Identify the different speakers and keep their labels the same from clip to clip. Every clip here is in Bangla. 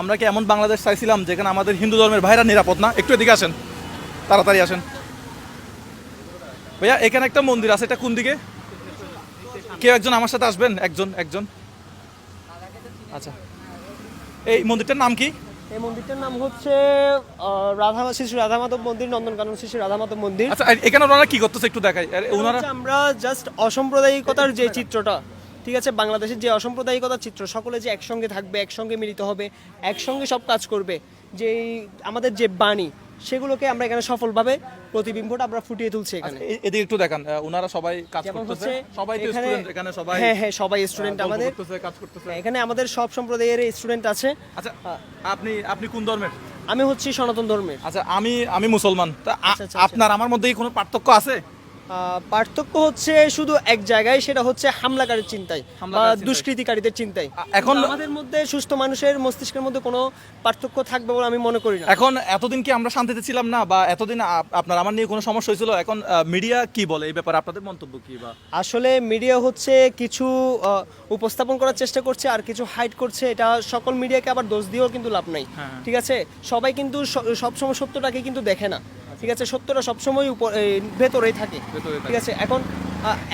Speaker 1: আমরা কি এমন বাংলাদেশ চাইছিলাম যেখানে আমাদের হিন্দু ধর্মের ভাইরা নিরাপদ না? একটু এদিকে আসেন। তাড়াতাড়ি আসেন। ভাইয়া এখানে একটা মন্দির আছে এটা কোন দিকে? কেউ একজন আমার সাথে আসবেন? একজন একজন। আচ্ছা। এই মন্দিরটার নাম কি?
Speaker 2: এই মন্দিরটার নাম হচ্ছে রাধা শ্রী রাধা মাধব মন্দির নন্দনকানন শ্রী রাধা মাধব মন্দির।
Speaker 1: আচ্ছা এখানে ওনারা কি করতেছে একটু দেখাই। ওনারা
Speaker 2: আমরা জাস্ট অসাম্প্রদায়িকতার যে চিত্রটা ঠিক আছে বাংলাদেশের যে অসাম্প্রদায়িকতার চিত্র সকলে যে একসঙ্গে থাকবে একসঙ্গে মিলিত হবে একসঙ্গে সব কাজ করবে যে আমাদের যে বাণী সেগুলোকে আমরা এখানে সফলভাবে প্রতিবিম্বটা আমরা ফুটিয়ে তুলছি এখানে।
Speaker 1: এদিকে একটু দেখান ওনারা সবাই কাজ করতেছে। সবাই তো স্টুডেন্ট এখানে সবাই
Speaker 2: হ্যাঁ হ্যাঁ সবাই স্টুডেন্ট আমাদের।
Speaker 1: কাজ করতেছে।
Speaker 2: এখানে আমাদের সব সম্প্রদায়ের স্টুডেন্ট আছে।
Speaker 1: আচ্ছা আপনি আপনি কোন ধর্মের?
Speaker 2: আমি হচ্ছি সনাতন ধর্মের।
Speaker 1: আচ্ছা আমি আমি মুসলমান। তা
Speaker 2: আচ্ছা, আচ্ছা,
Speaker 1: আপনার আমার মধ্যে কোনো পার্থক্য আছে?
Speaker 2: পার্থক্য হচ্ছে শুধু এক জায়গায় সেটা হচ্ছে হামলাকারীর চিন্তায় বা দুষ্কৃতিকারীদের চিন্তায়।
Speaker 1: এখন-
Speaker 2: আমাদের মধ্যে সুস্থ মানুষের মস্তিষ্কের মধ্যে কোনো পার্থক্য থাকবে বলে আমি মনে করি না।
Speaker 1: এখন এতদিন কি আমরা শান্তিতে ছিলাম না? বা এতদিন আপনার আমার নিয়ে কোনো সমস্যা হয়েছিল? এখন মিডিয়া কি বলে? এই ব্যাপারে আপনাদের মন্তব্য কি বা?
Speaker 2: আসলে মিডিয়া হচ্ছে কিছু উপস্থাপন করার চেষ্টা করছে আর কিছু হাইড করছে। এটা সকল মিডিয়াকে আবার দোষ দিয়েও কিন্তু লাভ নাই।
Speaker 1: হ্যাঁ।
Speaker 2: ঠিক আছে? সবাই কিন্তু সবসময় সত্যটাকে কিন্তু দেখে না। ঠিক আছে সত্যটা সবসময় উপর ভেতরেই থাকে। ঠিক আছে এখন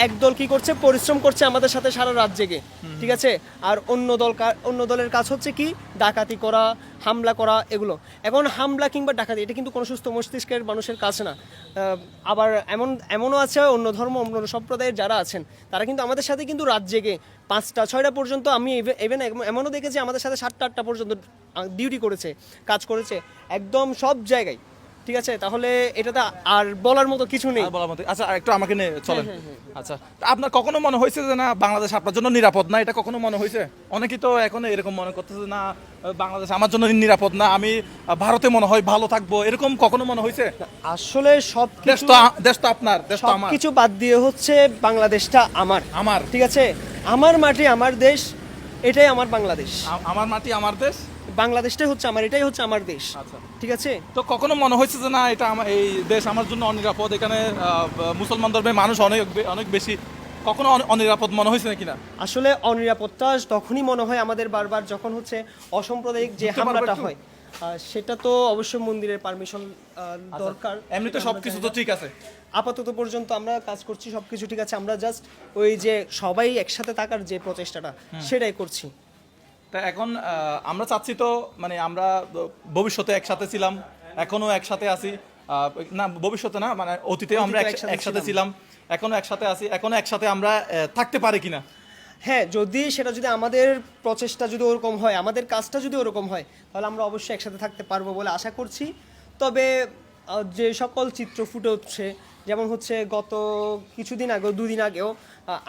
Speaker 2: একদল কি করছে? পরিশ্রম করছে আমাদের সাথে সারা রাত জেগে। ঠিক আছে আর অন্য দল অন্য দলের কাজ হচ্ছে কি? ডাকাতি করা হামলা করা এগুলো। এখন হামলা কিংবা ডাকাতি এটা কিন্তু কোনো সুস্থ মস্তিষ্কের মানুষের কাজ না। আবার এমন এমনও আছে অন্য ধর্ম অন্য সম্প্রদায়ের যারা আছেন তারা কিন্তু আমাদের সাথে কিন্তু রাত জেগে। পাঁচটা ছয়টা পর্যন্ত আমি ইভেন এমনও দেখেছি আমাদের সাথে সাতটা আটটা পর্যন্ত ডিউটি করেছে কাজ করেছে একদম সব জায়গায়। ঠিক আছে? তাহলে এটাতে আর বলার মতো কিছু নেই।
Speaker 1: আর বলার মতো আচ্ছা একটু আমাকে নিয়ে চলেন। আচ্ছা তা আপনার কখনো মনে হয়েছে যে না বাংলাদেশ আপনার জন্য নিরাপদ না? এটা কখনো মনে হয়েছে? অনেকেই তো এখন এরকম মনে করতেছে না বাংলাদেশ আমার জন্য নিরাপদ না আমি ভারতে মনে হয় ভালো থাকব। এরকম কখনো মনে হয়েছে?
Speaker 2: আসলে সব
Speaker 1: দেশ তো দেশ তো আপনার দেশ তো আমার।
Speaker 2: কিছু বাদ দিয়ে হচ্ছে বাংলাদেশটা আমার।
Speaker 1: আমার।
Speaker 2: ঠিক আছে? আমার মাটি আমার দেশ এটাই আমার বাংলাদেশ।
Speaker 1: আমার মাটি আমার দেশ?
Speaker 2: বাংলাদেশটাই হচ্ছে আমার এটাই হচ্ছে আমার দেশ।
Speaker 1: আচ্ছা।
Speaker 2: ঠিক আছে?
Speaker 1: তো কখনো মনে হয়েছে যে না এটা আমার এই দেশ আমার জন্য অনিরাপদ? এখানে মুসলমান ধর্মের মানুষ অনেক অনেক বেশি। কখনো অনি- অনিরাপদ মনে হয়েছে নাকি না?
Speaker 2: আসলে অনিরাপত্তা তখনই মনে হয় আমাদের বারবার যখন হচ্ছে অসাম্প্রদায়িক যে হামলাটা হয় সেটা তো অবশ্যই মন্দিরের পারমিশন দরকার।
Speaker 1: এমনি তো
Speaker 2: সেটা
Speaker 1: সব কিছু তো ঠিক আছে।
Speaker 2: আপাতত পর্যন্ত আমরা কাজ করছি সবকিছু ঠিক আছে। আমরা জাস্ট ওই যে সবাই একসাথে থাকার যে প্রচেষ্টাটা সেটাই করছি।
Speaker 1: তা এখন আমরা চাচ্ছি তো মানে আমরা ভবিষ্যতে একসাথে ছিলাম এখনও একসাথে আছি না ভবিষ্যতে না মানে অতীতেও আমরা
Speaker 2: একসাথে
Speaker 1: ছিলাম। এখনও একসাথে আছি এখনও একসাথে আমরা থাকতে পারি কিনা?
Speaker 2: হ্যাঁ যদি সেটা যদি আমাদের প্রচেষ্টা যদি ওরকম হয় আমাদের কাজটা যদি ওরকম হয় তাহলে আমরা অবশ্যই একসাথে থাকতে পারব বলে আশা করছি। তবে যে সকল চিত্র ফুটে উঠছে যেমন হচ্ছে গত কিছুদিন আগেও দুদিন আগেও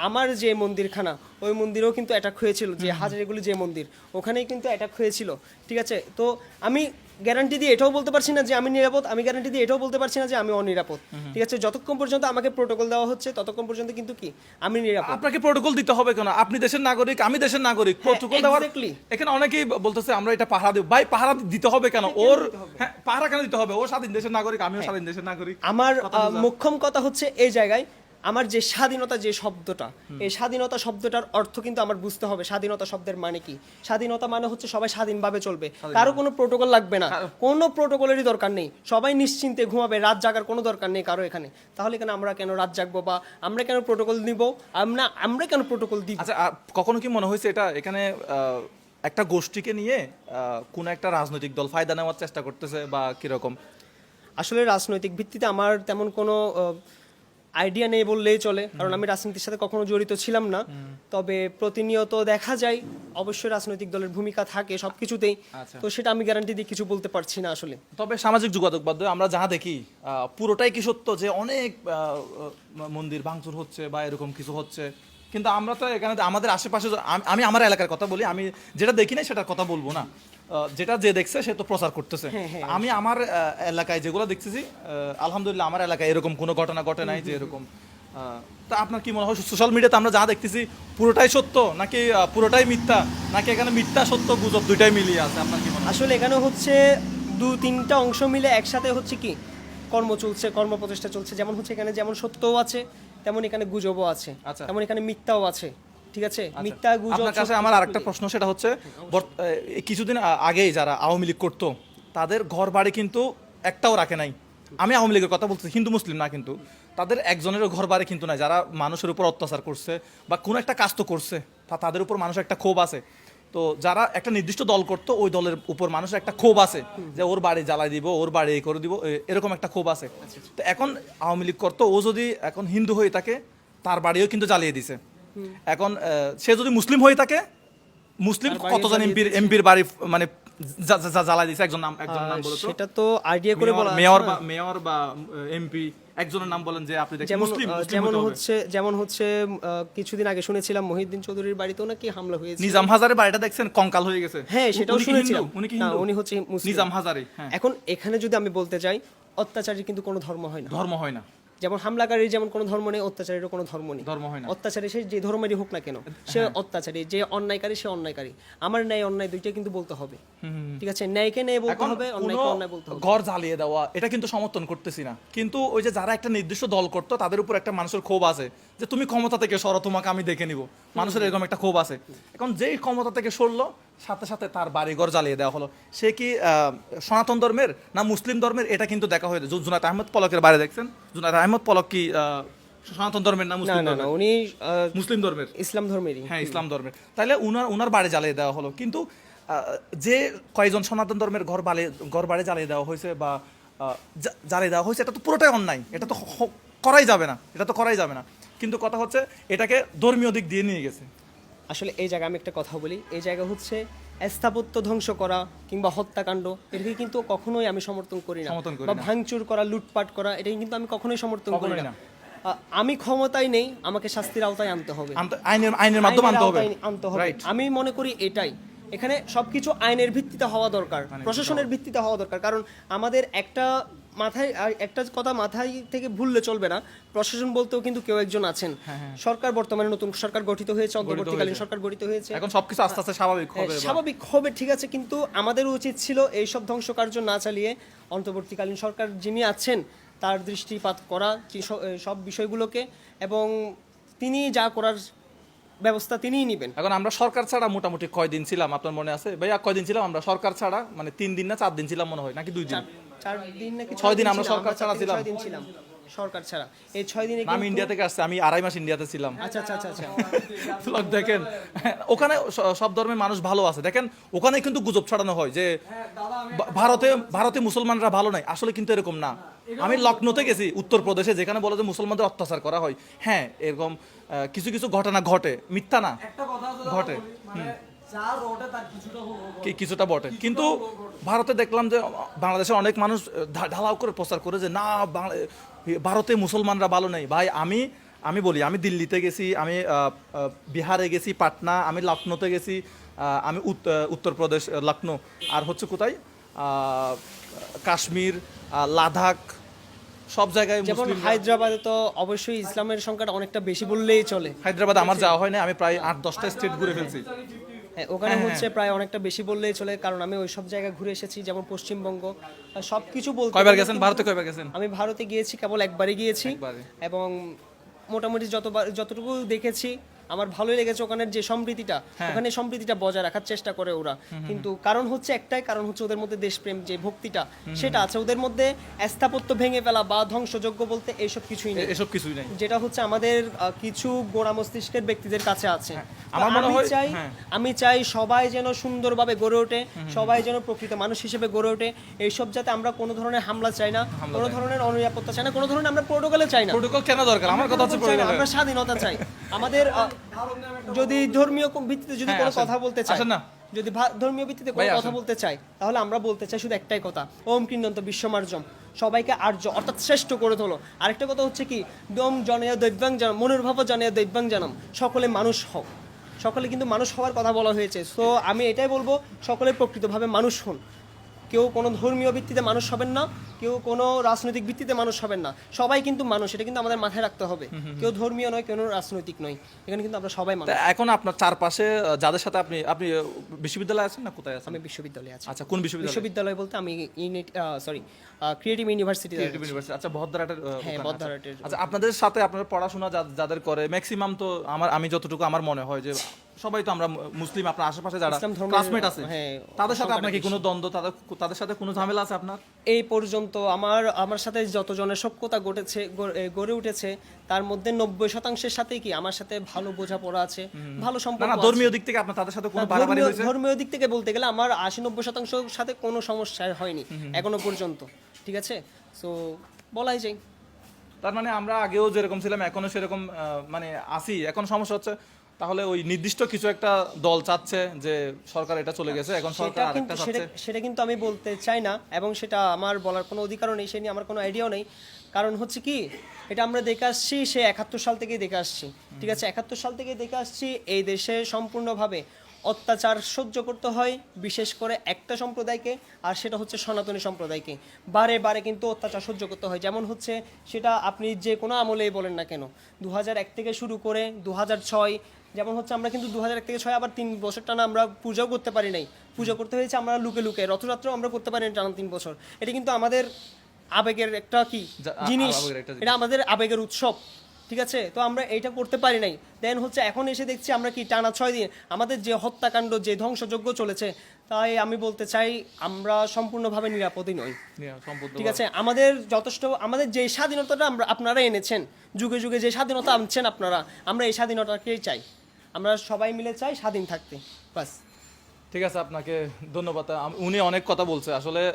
Speaker 2: আমার যে মন্দিরখানা ওই মন্দিরেও কিন্তু অ্যাটাক হয়েছিল যে হাজারিগুলি যে মন্দির ওখানেই কিন্তু অ্যাটাক হয়েছিল ঠিক আছে? তো আমি গ্যারান্টি দিয়ে এটাও বলতে পারছি না যে আমি নিরাপদ আমি গ্যারান্টি দিয়ে এটাও বলতে পারছি না যে আমি অনিরাপদ। ঠিক আছে যতক্ষণ পর্যন্ত আমাকে প্রোটোকল দেওয়া হচ্ছে ততক্ষণ পর্যন্ত কিন্তু কি? আমি নিরাপদ।
Speaker 1: আপনাকে প্রোটোকল দিতে হবে কেন? আপনি দেশের নাগরিক আমি দেশের নাগরিক। প্রোটোকল দেওয়ার
Speaker 2: হ্যাঁ,
Speaker 1: এখানে অনেকেই বলতেছে আমরা এটা পাহারা দেব। ভাই পাহারা দিতে হবে কেন? ওর হ্যাঁ পাহারা কেন দিতে হবে? ও স্বাধীন দেশের নাগরিক আমিও স্বাধীন দেশের নাগরিক।
Speaker 2: আমার। মোক্ষম কথা হচ্ছে এই জায়গায় আমার যে স্বাধীনতা যে শব্দটা এই স্বাধীনতা শব্দটার অর্থ কিন্তু আমার বুঝতে হবে। স্বাধীনতা শব্দের মানে কি? স্বাধীনতা মানে হচ্ছে সবাই স্বাধীনভাবে চলবে। কারও কোনো প্রোটোকল লাগবে না। কোনো প্রোটোকলেরই দরকার নেই। সবাই নিশ্চিন্তে ঘুমাবে রাত জাগার কোনো দরকার নেই কারও এখানে। তাহলে কেন আমরা কেন রাত জাগবো বা আমরা কেন প্রোটোকল নিব? আমরা আমরা কেন প্রোটোকল দিব?
Speaker 1: আচ্ছা কখনো কি মনে হয়েছে এটা এখানে আহ, একটা গোষ্ঠীকে নিয়ে কোন একটা রাজনৈতিক দল ফায়দা নেওয়ার চেষ্টা করতেছে বা কীরকম?
Speaker 2: আসলে রাজনৈতিক ভিত্তিতে আমার তেমন কোনো আইডিয়া নেই বললেই চলে। কারণ আমি রাজনীতির সাথে কখনো জড়িত ছিলাম না। তবে প্রতিনিয়ত দেখা যায় অবশ্যই রাজনৈতিক দলের ভূমিকা থাকে সবকিছুতেই।
Speaker 1: আচ্ছা।
Speaker 2: তো সেটা আমি গ্যারান্টি দিয়ে কিছু বলতে পারছি না আসলে।
Speaker 1: তবে সামাজিক যোগাযোগ মাধ্যমে আমরা যা দেখি পুরোটাই কি সত্য যে অনেক মন্দির ভাঙচুর হচ্ছে বা এরকম কিছু হচ্ছে? কিন্তু আমরা তো এখানে আমাদের আশেপাশে আমি- আমি আমার এলাকার কথা বলি আমি যেটা দেখি না সেটার কথা বলব না। যেটা যে দেখছে সে তো প্রচার করতেছে।
Speaker 2: হ্যাঁ, হ্যাঁ,
Speaker 1: আমি আমার এলাকায় যেগুলো দেখতেছি আলহামদুলিল্লাহ আমার এলাকায় এরকম কোনো ঘটনা ঘটে নাই যে এরকম তা আপনার কি মনে হয়? সোশ্যাল মিডিয়াতে আমরা যা দেখতেছি পুরোটাই সত্য নাকি পুরোটাই মিথ্যা? নাকি এখানে মিথ্যা সত্য গুজব দুইটাই মিলিয়ে আছে? আপনার কি মনে হয়?
Speaker 2: আসলে এখানে হচ্ছে দু তিনটা অংশ মিলে একসাথে হচ্ছে কি? কর্ম চলছে কর্ম প্রচেষ্টা চলছে। যেমন হচ্ছে এখানে যেমন সত্যও আছে তেমন এখানে গুজবও আছে
Speaker 1: আচ্ছা।
Speaker 2: তেমন এখানে মিথ্যাও আছে ঠিক আছে? মিথ্যা গুজব
Speaker 1: আপনার কাছে আমার আরেকটা প্রশ্ন সেটা হচ্ছে কিছুদিন আগেই যারা আওয়ামী লীগ করতো তাদের ঘর বাড়ি কিন্তু একটাও রাখে নাই। আমি আওয়ামী লীগের কথা বলছি হিন্দু মুসলিম না কিন্তু। তাদের একজনেরও ঘর বাড়ি কিন্তু নাই। যারা মানুষের উপর অত্যাচার করছে বা কোনো একটা কাজ তো করছে তাদের উপর মানুষের একটা ক্ষোভ আছে। তো যারা একটা নির্দিষ্ট দল করতো ওই দলের উপর মানুষের একটা ক্ষোভ আছে যে ওর বাড়ি জ্বালাই দিব ওর বাড়ি এই করে দিব এরকম একটা ক্ষোভ আছে। তো এখন আওয়ামী লীগ করতো ও যদি এখন হিন্দু হয়ে থাকে তার বাড়িও কিন্তু জ্বালিয়ে দিছে। এখন সে যদি মুসলিম হয়ে থাকে মুসলিম কতজন এমপির এমপির বাড়ি মানে জ্বালাই দিছে একজন নাম একজন নাম
Speaker 2: আহ,
Speaker 1: বলো তো?
Speaker 2: সেটা তো আইডিয়া করে বলা
Speaker 1: মেয়র বা মেয়র বা এমপি একজনের নাম বলেন যে আপনি
Speaker 2: যেমন
Speaker 1: মুসলিম
Speaker 2: যেমন হচ্ছে যেমন হচ্ছে কিছুদিন আগে শুনেছিলাম মহিউদ্দিন চৌধুরীর বাড়িতেও নাকি হামলা হয়েছে।
Speaker 1: নিজাম হাজারের বাড়িটা দেখছেন কঙ্কাল হয়ে গেছে।
Speaker 2: হ্যাঁ সেটাও শুনেছিলাম।
Speaker 1: উনি
Speaker 2: হচ্ছে
Speaker 1: নিজাম হাজারে হ্যাঁ।
Speaker 2: এখন এখানে যদি আমি বলতে চাই অত্যাচারী কিন্তু কোনো ধর্ম হয় না।
Speaker 1: ধর্ম হয় না।
Speaker 2: যেমন হামলাকারীর যেমন কোনো ধর্ম নেই অত্যাচারীরও কোনো ধর্ম নেই।
Speaker 1: ধর্ম হয় না।
Speaker 2: অত্যাচারী সে যে ধর্মেরই হোক না কেন সে অত্যাচারী যে অন্যায়কারী সে অন্যায়কারী। আমার ন্যায় অন্যায় দুইটা কিন্তু বলতে হবে। ঠিক আছে ন্যায়কে ন্যায় বলতে হবে অন্যায়কে অন্যায় বলতে হবে।
Speaker 1: ঘর জ্বালিয়ে দেওয়া এটা কিন্তু সমর্থন করতেছি না। কিন্তু ওই যে যারা একটা নির্দিষ্ট দল করতো তাদের উপর একটা মানুষের ক্ষোভ আছে যে তুমি ক্ষমতা থেকে সরো তোমাকে আমি দেখে নিব। মানুষের এরকম একটা ক্ষোভ আছে। এখন যেই ক্ষমতা থেকে সরলো সাথে সাথে তার বাড়িঘর জ্বালিয়ে দেওয়া হলো। সে কি সনাতন ধর্মের না মুসলিম ধর্মের? এটা কিন্তু দেখা হয়েছে। জুনাত আহমদ পলকের বাড়ি দেখছেন? জুনাত আহমদ পলক কি সনাতন ধর্মের না মুসলিম
Speaker 2: না না উনি
Speaker 1: মুসলিম ধর্মের।
Speaker 2: ইসলাম ধর্মেরই।
Speaker 1: হ্যাঁ ইসলাম ধর্মের। তাহলে উনার উনার বাড়ি জ্বালিয়ে দেওয়া হলো। কিন্তু যে কয়েকজন সনাতন ধর্মের ঘর বালে ঘর বাড়ি জ্বালিয়ে দেওয়া হয়েছে বা জ্বালিয়ে দেওয়া হয়েছে এটা তো পুরোটাই অন্যায়। এটা তো করাই যাবে না। এটা তো করাই যাবে না। কিন্তু কথা হচ্ছে এটাকে ধর্মীয় দিক দিয়ে নিয়ে গেছে।
Speaker 2: আসলে এই জায়গায় আমি একটা কথা বলি। এই জায়গা হচ্ছে স্থাপত্য ধ্বংস করা কিংবা হত্যাকাণ্ড। এটাকে কিন্তু কখনোই আমি সমর্থন করি না। বা ভাঙচুর করা লুটপাট করা এটাকে কিন্তু আমি কখনোই সমর্থন করি না। আমি ক্ষমতায় নেই আমাকে শাস্তির আওতায় আনতে হবে।
Speaker 1: আইনের আইনের মাধ্যমে আনতে হবে।
Speaker 2: আনতে হবে। আমি মনে করি এটাই। এখানে সবকিছু আইনের ভিত্তিতে হওয়া দরকার প্রশাসনের ভিত্তিতে হওয়া দরকার। কারণ আমাদের একটা মাথায় আর একটা কথা মাথায় থেকে ভুললে চলবে না প্রশাসন বলতেও কিন্তু কেউ একজন আছেন। সরকার বর্তমানে নতুন সরকার গঠিত হয়েছে অন্তর্বর্তীকালীন সরকার গঠিত হয়েছে।
Speaker 1: এখন সবকিছু আস্তে আস্তে স্বাভাবিক হবে
Speaker 2: হ্যাঁ, স্বাভাবিক হবে ঠিক আছে কিন্তু আমাদের উচিত ছিল এই এইসব ধ্বংসকার্য না চালিয়ে অন্তর্বর্তীকালীন সরকার যিনি আছেন তার দৃষ্টিপাত করা সব বিষয়গুলোকে এবং তিনি যা করার ব্যবস্থা তিনিই নেবেন।
Speaker 1: এখন আমরা সরকার ছাড়া মোটামুটি কয়দিন ছিলাম আপনার মনে আছে? ভাইয়া কয়দিন ছিলাম আমরা? সরকার ছাড়া মানে তিন দিন না চার দিন ছিলাম মনে হয় নাকি দুই দিন?
Speaker 2: চার দিন নাকি
Speaker 1: ছয় দিন আমরা সরকার ছাড়া ছিলাম।
Speaker 2: সরকার ছাড়া। এই ছয় দিনে
Speaker 1: আমি ইন্ডিয়া থেকে আসছি আমি আড়াই মাস ইন্ডিয়াতে ছিলাম।
Speaker 2: আচ্ছা আচ্ছা আচ্ছা আচ্ছা।
Speaker 1: দেখেন। ওখানে সব ধর্মের মানুষ ভালো আছে। দেখেন ওখানে কিন্তু গুজব ছড়ানো হয় যে ভারতে ভারতে মুসলমানরা ভালো নাই। আসলে কিন্তু এরকম না। আমি লখনৌতে গেছি উত্তরপ্রদেশে যেখানে বলে যে মুসলমানদের অত্যাচার করা হয়। হ্যাঁ এরকম কিছু কিছু ঘটনা ঘটে। মিথ্যা না। ঘটে। কিছুটা বটে। কিন্তু ভারতে দেখলাম যে বাংলাদেশের অনেক মানুষ ঢালাও করে প্রচার করে যে না ভারতে মুসলমানরা ভালো নেই। ভাই আমি আমি বলি আমি দিল্লিতে গেছি আমি বিহারে গেছি পাটনা আমি লখনৌতে গেছি আমি উত- উত্তরপ্রদেশ লখনৌ। আর হচ্ছে কোথায়? কাশ্মীর লাদাখ সব জায়গায়
Speaker 2: যেমন হায়দ্রাবাদে তো অবশ্যই ইসলামের সংখ্যাটা অনেকটা বেশি বললেই চলে।
Speaker 1: হায়দ্রাবাদ আমার যাওয়া হয় না আমি প্রায় আট দশটা স্টেট ঘুরে ফেলছি।
Speaker 2: ওখানে হচ্ছে প্রায় অনেকটা বেশি বললেই চলে কারণ আমি ওই সব জায়গায় ঘুরে এসেছি যেমন পশ্চিমবঙ্গ। সব কিছু বলতে
Speaker 1: কয়বার গেছেন? ভারতে কয়বার গেছেন?
Speaker 2: আমি ভারতে গিয়েছি কেবল একবারই গিয়েছি। এবং মোটামুটি যতবার যতটুকু দেখেছি আমার ভালোই লেগেছে ওখানের যে সম্প্রীতিটা
Speaker 1: হ্যাঁ।
Speaker 2: ওখানে সম্প্রীতিটা বজায় রাখার চেষ্টা করে ওরা। কিন্তু কারণ হচ্ছে একটাই কারণ হচ্ছে ওদের মধ্যে দেশপ্রেম যে ভক্তিটা সেটা আছে। ওদের মধ্যে স্থাপত্য ভেঙে ফেলা বা ধ্বংসযোগ্য বলতে এইসব কিছুই নেই।
Speaker 1: এসব কিছুই নাই।
Speaker 2: যেটা হচ্ছে আমাদের কিছু গোড়া মস্তিষ্কের ব্যক্তিদের কাছে আছে।
Speaker 1: আমার মনে
Speaker 2: আমি
Speaker 1: হয়-
Speaker 2: চাই
Speaker 1: হ্যাঁ।
Speaker 2: আমি চাই সবাই যেন সুন্দরভাবে গড়ে ওঠে সবাই যেন প্রকৃত মানুষ হিসেবে গড়ে ওঠে। এইসব যাতে আমরা কোনো ধরনের হামলা চাই না কোনো ধরনের অনিরাপত্তা চাই না কোনো ধরনের আমরা প্রোটোকলে চাই না।
Speaker 1: প্রোটোকল কেন দরকার? আমার কথা হচ্ছে।
Speaker 2: আমরা স্বাধীনতা চাই। আমাদের যদি ধর্মীয় ভিত্তিতে যদি
Speaker 1: হ্যাঁ,
Speaker 2: কোনো কথা বলতে চাই
Speaker 1: না।
Speaker 2: যদি ধর্মীয় ভিত্তিতে কোনো কথা বলতে চাই তাহলে আমরা বলতে চাই শুধু একটাই কথা ওম কিন্দন্ত বিশ্বমার্জম সবাইকে আর্য অর্থাৎ শ্রেষ্ঠ করে তোলো। আরেকটা কথা হচ্ছে কি দম জনয়া দৈব্যাং জানাম মনের ভাব জনয়া দৈব্যাং জানাম সকলে মানুষ হও। সকলে কিন্তু মানুষ হওয়ার কথা বলা হয়েছে। সো আমি এটাই বলব সকলে প্রকৃতভাবে মানুষ হন। কেউ কোনো ধর্মীয় ভিত্তিতে মানুষ হবেন না কেউ কোনো রাজনৈতিক ভিত্তিতে মানুষ হবেন না। সবাই কিন্তু মানুষ এটা কিন্তু আমাদের মাথায় রাখতে হবে। কেউ ধর্মীয় নয় কেউ রাজনৈতিক নয়। এখানে কিন্তু আমরা সবাই মানুষ।
Speaker 1: এখন আপনার চারপাশে যাদের সাথে আপনি আপনি বিশ্ববিদ্যালয়ে আছেন না কোথায় আছেন?
Speaker 2: আমি বিশ্ববিদ্যালয়ে আছি।
Speaker 1: আচ্ছা কোন বিশ্ববিদ্যালয়?
Speaker 2: বিশ্ববিদ্যালয় বলতে আমি unit sorry creative university
Speaker 1: creative university আচ্ছা বহদ্দারহাটের আহ,
Speaker 2: হ্যাঁ
Speaker 1: আচ্ছা আপনাদের সাথে আপনার পড়াশোনা যাদের করে ম্যাক্সিমাম তো আমার আমি যতটুকু আমার মনে হয় যে সবাই তো আমরা মুসলিম আপনার আশেপাশে যারা ক্লাসমেট আছে
Speaker 2: হ্যাঁ,
Speaker 1: তাদের সাথে আপনার কি কোনো দ্বন্দ্ব তাদের তাদের সাথে কোনো ঝামেলা আছে আপনার?
Speaker 2: এই পর্যন্ত আমার আমার সাথে যতজনের সভ্যতা ঘটেছে গড়ে উঠেছে তার মধ্যে নব্বই শতাংশের সাথে কি আমার সাথে ভালো বোঝাপড়া আছে ভালো সম্পর্ক
Speaker 1: ধর্মীয় দিক থেকে আপনার তাদের সাথে কোনো বাড়াবাড়ি
Speaker 2: ধর্মীয়
Speaker 1: হয়েছে?
Speaker 2: ধর্মীয় দিক থেকে বলতে গেলে আমার আশি নব্বই শতাংশ সাথে কোনো সমস্যা হয়নি এখনও পর্যন্ত ঠিক আছে? সো বলাই যায়।
Speaker 1: তার মানে আমরা আগেও যেরকম ছিলাম এখনও সেরকম মানে আসি এখন সমস্যা হচ্ছে তাহলে ওই নির্দিষ্ট কিছু একটা দল চাচ্ছে যে সরকার এটা চলে গেছে এখন সরকার আরেকটা চাচ্ছে।
Speaker 2: সেটা কিন্তু আমি বলতে চাই না এবং সেটা আমার বলার কোনো অধিকারও নেই সে নিয়ে আমার কোনো আইডিয়াও নেই। কারণ হচ্ছে কি এটা আমরা দেখে আসছি সে একাত্তর সাল থেকেই দেখে আসছি ঠিক আছে? একাত্তর সাল থেকেই দেখে আসছি এই দেশে সম্পূর্ণভাবে অত্যাচার সহ্য করতে হয় বিশেষ করে একটা সম্প্রদায়কে আর সেটা হচ্ছে সনাতনী সম্প্রদায়কে। বারে বারে কিন্তু অত্যাচার সহ্য করতে হয়। যেমন হচ্ছে সেটা আপনি যে কোনো আমলেই বলেন না কেন দু এক থেকে শুরু করে দু ছয় যেমন হচ্ছে আমরা কিন্তু দু হাজার এক থেকে ছয় আবার তিন বছর টানা আমরা পূজাও করতে পারি নাই। পুজো করতে হয়েছে আমরা লুকে লুকে রথযাত্রাও আমরা করতে পারি টানা তিন বছর। এটা কিন্তু আমাদের আবেগের একটা কি? জিনিস। এটা আমাদের আবেগের উৎসব ঠিক আছে? তো আমরা এটা করতে পারি নাই। দেন হচ্ছে এখন এসে দেখছি আমরা কি টানা ছয় দিন আমাদের যে হত্যাকাণ্ড যে ধ্বংসযজ্ঞ চলেছে তাই আমি বলতে চাই আমরা সম্পূর্ণভাবে নিরাপদই নই। ঠিক আছে? আমাদের যথেষ্ট আমাদের যে স্বাধীনতাটা আমরা আপনারা এনেছেন যুগে যুগে যে স্বাধীনতা আনছেন আপনারা আমরা এই স্বাধীনতাকেই চাই। আমরা সবাই মিলে চাই স্বাধীন থাকতে। বাস।
Speaker 1: ঠিক আছে আপনাকে ধন্যবাদ। উনি অনেক কথা বলছে। আসলে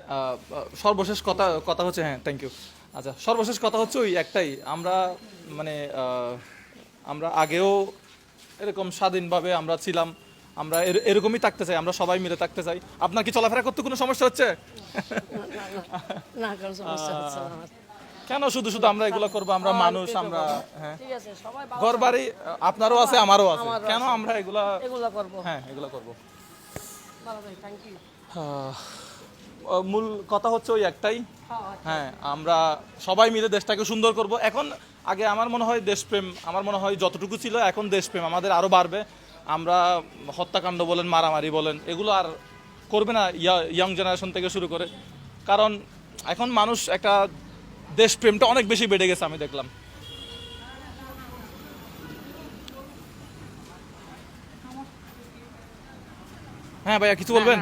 Speaker 1: সর্বশেষ কথা কথা হচ্ছে হ্যাঁ থ্যাংক ইউ আচ্ছা সর্বশেষ কথা হচ্ছে ওই একটাই। আমরা মানে আমরা আগেও এরকম স্বাধীনভাবে আমরা ছিলাম। আমরা এর- এরকমই থাকতে চাই। আমরা সবাই মিলে থাকতে চাই। আপনার কি চলাফেরা করতে কোনো সমস্যা হচ্ছে?
Speaker 3: না কোনো সমস্যা হচ্ছে না আমার।
Speaker 1: কেন শুধু শুধু আমরা এগুলো করব? আমরা মানুষ আমরা হ্যাঁ।
Speaker 3: ঠিক আছে সবাই
Speaker 1: ঘর বাড়ি আপনারও আছে আমারও আছে। কেন আমরা এগুলা
Speaker 3: এগুলো করব।
Speaker 1: হ্যাঁ এগুলো করব।
Speaker 3: ভালো থ্যাংক ইউ
Speaker 1: মূল কথা হচ্ছে ওই একটাই। হ্যাঁ আমরা সবাই মিলে দেশটাকে সুন্দর করব। এখন আগে আমার মনে হয় দেশপ্রেম আমার মনে হয় যতটুকু ছিল এখন দেশপ্রেম আমাদের আরও বাড়বে। আমরা হত্যাকাণ্ড বলেন মারামারি বলেন এগুলো আর করবে না ইয়াং জেনারেশন থেকে শুরু করে। কারণ এখন মানুষ একটা দেশপ্রেমটা অনেক বেশি বেড়ে গেছে আমি দেখলাম। হ্যাঁ ভাইয়া কিছু বলবেন?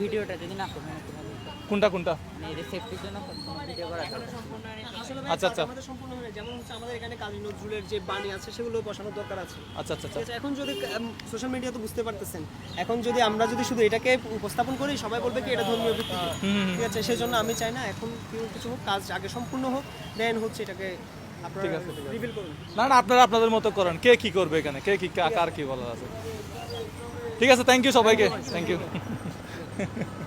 Speaker 4: ভিডিওটা যদি না
Speaker 1: কোনটা কোনটা? আচ্ছা, আচ্ছা।
Speaker 2: সম্পূর্ণ যেমন হচ্ছে আমাদের এখানে কাজী নজরুলের যে বাণী আছে সেগুলো বসানোর দরকার আছে।
Speaker 1: আচ্ছা আচ্ছা আচ্ছা।
Speaker 2: এখন যদি সোশ্যাল মিডিয়া তো বুঝতে পারতেছেন। এখন যদি আমরা যদি শুধু এটাকে উপস্থাপন করি সবাই বলবে কি এটা ধর্মীয় ঠিক আছে সেই জন্য আমি চাই না এখন কেউ কিছু হোক কাজ আগে সম্পূর্ণ হোক দেন হচ্ছে এটাকে
Speaker 1: না না আপনারা আপনাদের মতো করেন। কে কি করবে এখানে? কে কি কার কি বলার আছে? ঠিক আছে থ্যাংক ইউ সবাইকে। Thank you